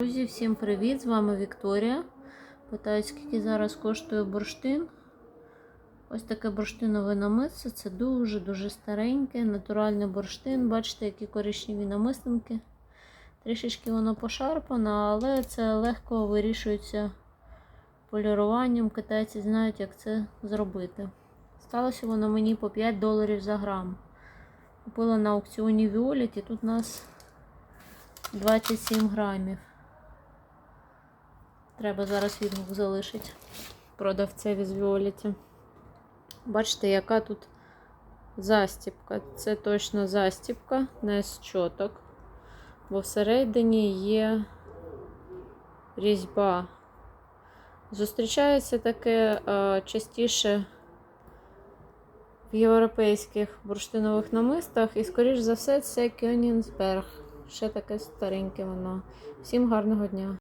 Друзі, всім привіт! З вами Вікторія. Питають, скільки зараз коштує бурштин. Ось таке бурштинове намисто. Це дуже-дуже стареньке, натуральний бурштин. Бачите, які коричневі намистинки. Трішечки воно пошарпане, але це легко вирішується поліруванням. Китайці знають, як це зробити. Сталося воно мені по 5 доларів за грам. Купила на аукціоні Violet і тут у нас 27 грамів. Треба зараз відгук залишити продавцеві з Віоліті. Бачите, яка тут застіпка. Це точно застіпка, не з чоток. Бо всередині є різьба. Зустрічається таке е, частіше в європейських бурштинових намистах. І, скоріш за все, це Кьонінсберг. Ще таке стареньке воно. Всім гарного дня!